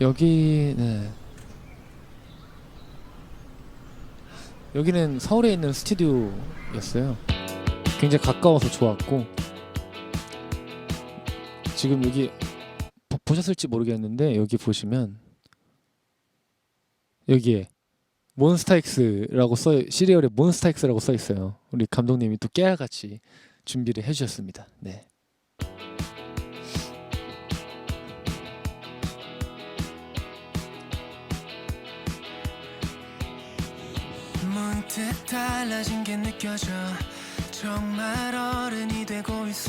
여기 네. 여기는 서울에 있는 스튜디오였어요. 굉장히 가까워서 좋았고 지금 여기 보- 보셨을지 모르겠는데 여기 보시면 여기에 몬스타엑스라고 써 시리얼에 몬스타엑스라고 써 있어요. 우리 감독님이 또 깨알같이 준비를 해주셨습니다. 네.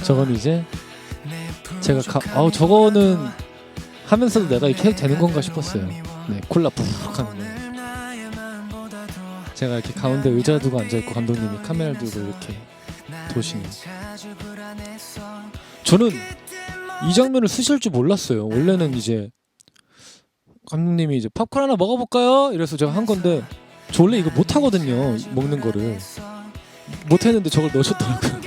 저건 이제 내 제가 가, 아우 저거는 하면서도 내가 이렇게 해도 되는 건가 싶었어요. 네, 콜라 푹 하는 거. 제가 이렇게 가운데 의자 두고 앉아 있고 감독님이 카메라 들고 이렇게 도시는. 저는 이 장면을 쓰실 줄 몰랐어요. 원래는 이제 감독님이 이제 팝콘 하나 먹어볼까요? 이래서 제가 한 건데 저 원래 이거 못 하거든요. 먹는 거를 못 했는데 저걸 넣으셨더라고요.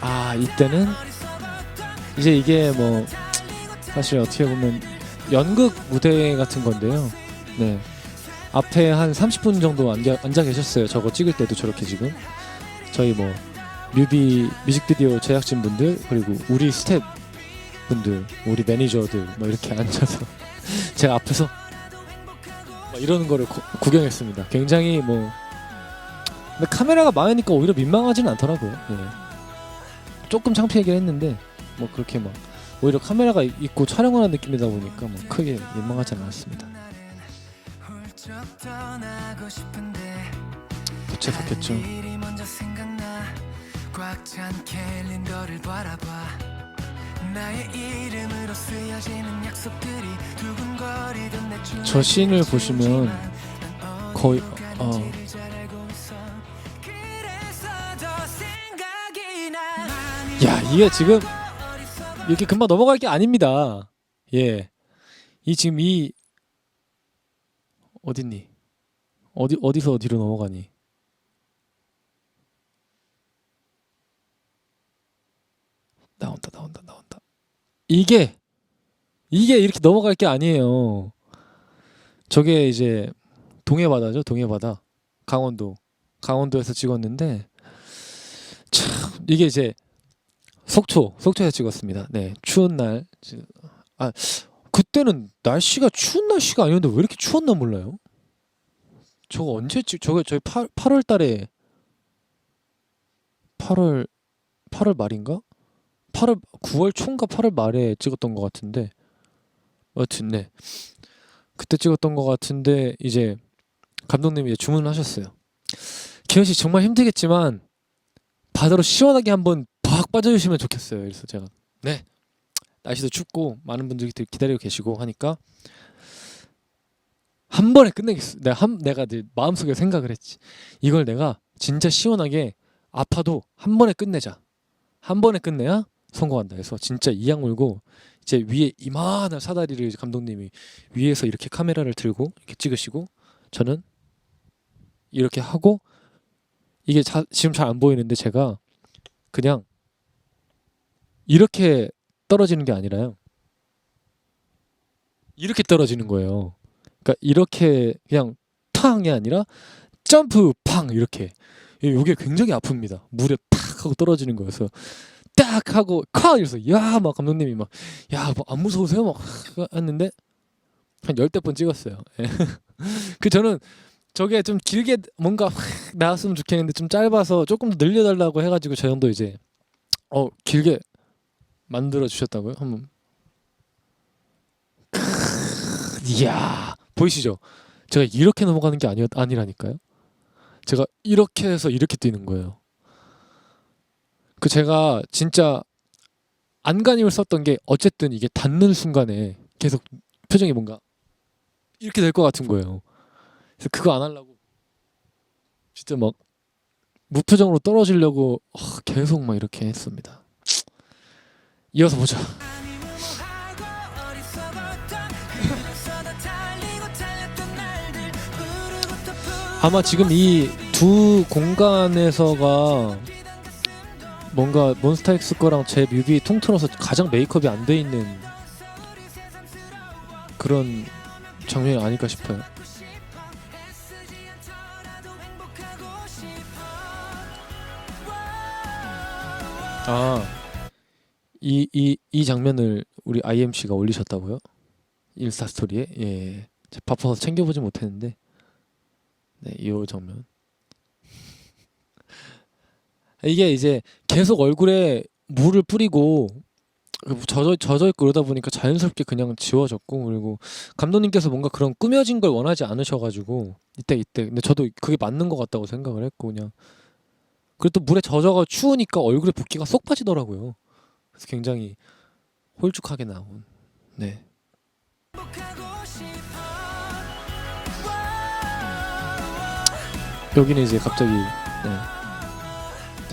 아 이때는 이제 이게 뭐 사실 어떻게 보면 연극 무대 같은 건데요. 네 앞에 한 30분 정도 앉아, 앉아 계셨어요. 저거 찍을 때도 저렇게 지금 저희 뭐 뮤비 뮤직비디오 제작진 분들 그리고 우리 스텝 분들 우리 매니저들 뭐 이렇게 앉아서 제가 앞에서 막 이러는 거를 구, 구경했습니다. 굉장히 뭐 근데 카메라가 많으니까 오히려 민망하지는 않더라고요. 예. 조금 창피하긴 했는데 뭐 그렇게 막 오히려 카메라가 이- 있고 촬영하는 느낌이다 보니까 뭐 크게 민망하지 않았습니다. 훌쩍 떠나고 싶은데 부채 바뀌었죠. 일이 먼저 생각나 꽉 찬 캘린더를 바라봐 나의 이름으로 쓰여지는 춤을 저 씬을 보시면 난 거의 어. 야 이게 지금 이렇게 금방 넘어갈 게 아닙니다. 예, 이 지금 이 어딨니? 어디 어디서 어디로 넘어가니? 나온다 나온다 나온다. 이게 이게 이렇게 넘어갈 게 아니에요. 저게 이제 동해바다죠 동해바다 강원도 강원도에서 찍었는데 참 이게 이제 속초 속초에서 찍었습니다. 네 추운 날 지- 아 그때는 날씨가 추운 날씨가 아니었는데 왜 이렇게 추웠나 몰라요. 저거 언제 찍 저거 저희 8, 8월 달에 8월 8월 말인가? 8월 9월 초인가 8월 말에 찍었던 것 같은데 여튼 네 그때 찍었던 것 같은데 이제 감독님이 이제 주문하셨어요. 기현 씨 정말 힘들겠지만 바다로 시원하게 한번 박 빠져주시면 좋겠어요. 그래서 제가 네 날씨도 춥고 많은 분들이 기- 기다리고 계시고 하니까 한 번에 끝내겠어. 내가 한 내가 내 마음속에 생각을 했지. 이걸 내가 진짜 시원하게 아파도 한 번에 끝내자. 한 번에 끝내야 성공한다. 해서 진짜 이악 물고 이제 위에 이만한 사다리를 감독님이 위에서 이렇게 카메라를 들고 이렇게 찍으시고 저는 이렇게 하고 이게 자, 지금 잘 안 보이는데 제가 그냥 이렇게 떨어지는 게 아니라요. 이렇게 떨어지는 거예요. 그러니까 이렇게 그냥 탕이 아니라 점프 팡 이렇게 이게 굉장히 아픕니다. 물에 팍 하고 떨어지는 거여서 딱 하고 콱 이래서 야 막 감독님이 막야뭐안 무서우세요 막 했는데 한 열댓 번 찍었어요. 예. 그 저는 저게 좀 길게 뭔가 확 나왔으면 좋겠는데 좀 짧아서 조금 더 늘려달라고 해가지고 저 형도 이제 어 길게 만들어 주셨다고요? 한번 이야 보이시죠? 제가 이렇게 넘어가는 게 아니 아니라니까요. 제가 이렇게 해서 이렇게 뛰는 거예요. 그 제가 진짜 안간힘을 썼던 게 어쨌든 이게 닿는 순간에 계속 표정이 뭔가 이렇게 될 것 같은 거예요. 그래서 그거 안 하려고 진짜 막 무표정으로 떨어지려고 어, 계속 막 이렇게 했습니다. 이어서 보자. 아마 지금 이 두 공간에서가 뭔가 몬스타엑스 거랑 제 뮤비 통틀어서 가장 메이크업이 안 돼 있는 그런 장면이 아닐까 싶어요. 아, 이 이 이 장면을 우리 IMC가 올리셨다고요? 인스타 스토리에? 예. 제가 바빠서 챙겨보지 못했는데, 네, 이 장면. 이게 이제 계속 얼굴에 물을 뿌리고 젖어 젖어 있고 그러다 보니까 자연스럽게 그냥 지워졌고 그리고 감독님께서 뭔가 그런 꾸며진 걸 원하지 않으셔가지고 이때 이때. 근데 저도 그게 맞는 것 같다고 생각을 했고 그냥. 그리고 또 물에 젖어가 추우니까 얼굴에 붓기가 쏙 빠지더라고요. 그래서 굉장히 홀쭉하게 나온. 네. 여기는 이제 갑자기 네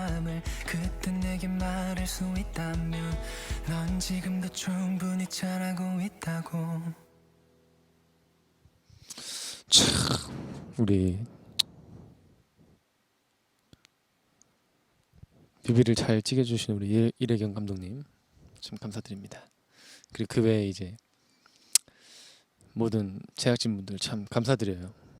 밤을 그때 내게 말할 수 있다면 넌 지금도 충분히 잘하고 있다고 우리 뮤비를 잘 찍어주신 우리 일- 이래경 감독님 참 감사드립니다. 그리고 그 외에 이제 모든 제작진분들 참 감사드려요.